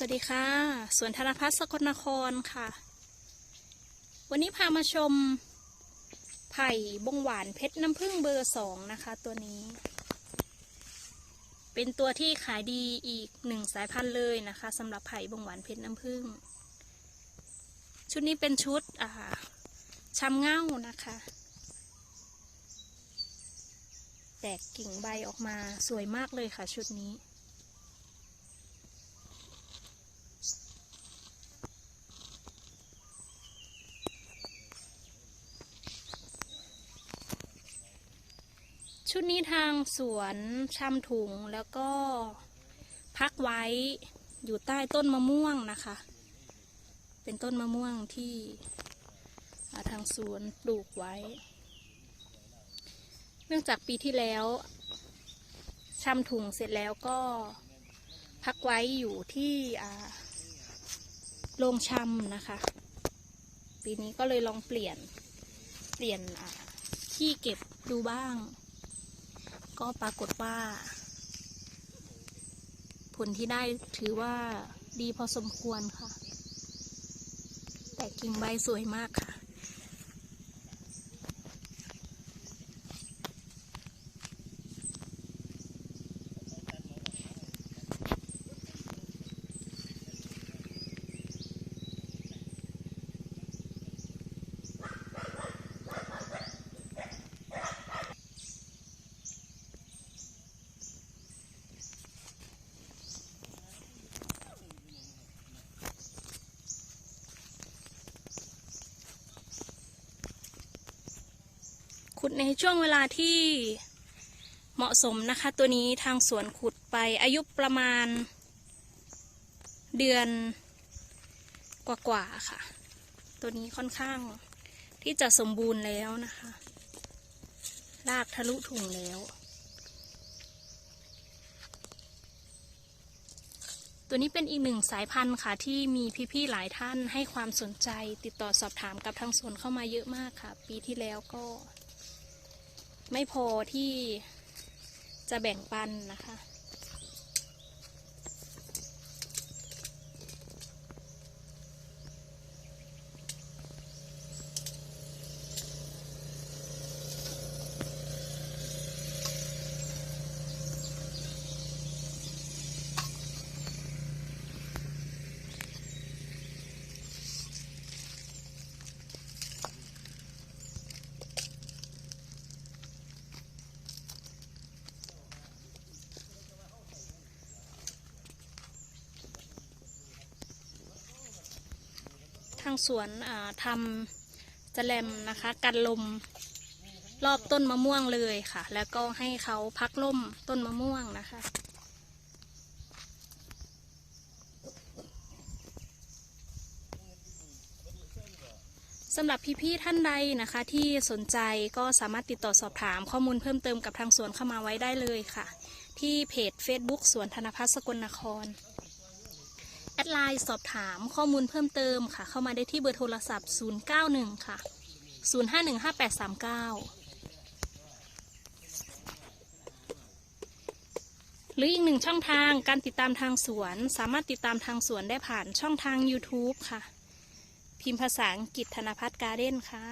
สวัสดีค่ะ สวนธนพัฒน์สกลนครค่ะ วันนี้พามาชม ไผ่บงหวานเพชรน้ำผึ้งเบอร์สองนะคะ ตัวนี้ เป็นตัวที่ขายดีอีกหนึ่งสายพันธุ์เลยนะคะสำหรับไผ่บงหวานเพชรน้ำผึ้ง ชุดนี้เป็นชุดอ่าชำเง่านะคะ แตกกิ่งใบออกมาสวยมากเลยค่ะชุดนี้ ชุดนี้ทางสวนชำถุงแล้วก็พักไว้อยู่ใต้ต้นมะม่วงนะคะ เป็นต้นมะม่วงที่ทางสวนปลูกไว้ เนื่องจากปีที่แล้วชำถุงเสร็จแล้วก็พักไว้อยู่ที่โรงชำนะคะ ปีนี้ก็เลยลองเปลี่ยนเปลี่ยนที่เก็บดูบ้าง ก็ปรากฏว่า ผลที่ได้ถือว่าดีพอสมควรค่ะ แต่กิ่งใบสวยมากค่ะ ขุดในช่วงเวลาที่เหมาะสมนะคะ ตัวนี้ทางสวนขุดไปอายุประมาณ เดือนกว่าๆค่ะ ตัวนี้ค่อนข้างที่จะสมบูรณ์แล้วนะคะรากทะลุถุงแล้ว ตัวนี้เป็นอีกหนึ่งสายพันธุ์ค่ะ ที่มีพี่ๆหลายท่านให้ความสนใจติดต่อสอบถามกับทางสวนเข้ามาเยอะมากค่ะ ปีที่แล้วก็ ไม่พอที่จะแบ่งปันนะคะางสวนทำจะแลมนะคะ กันลมรอบต้นมะม่วงเลยค่ะ แล้วก็ให้เขาพักล่มต้นมะม่วงนะคะสำหรับพี่ๆท่านใดนะคะที่สนใจก็สามารถติดต่อสอบถามข้อมูลเพิ่มเติมกับทางสวนเข้ามาไว้ได้เลยค่ะ ที่เพจ Facebook สวนธนพัฒน์สกลนคร แอดไลน์สอบถามข้อมูลเพิ่มเติมค่ะ เข้ามาได้ที่เบอร์โทรศัพท์ 091 ค่ะ 0515839 หรืออีกหนึ่งช่องทางการติดตามทางสวน สามารถติดตามทางสวนได้ผ่านช่องทาง YouTube ค่ะ พิมพ์ภาษาอังกฤษธนพัฒน์การ์เด้นค่ะ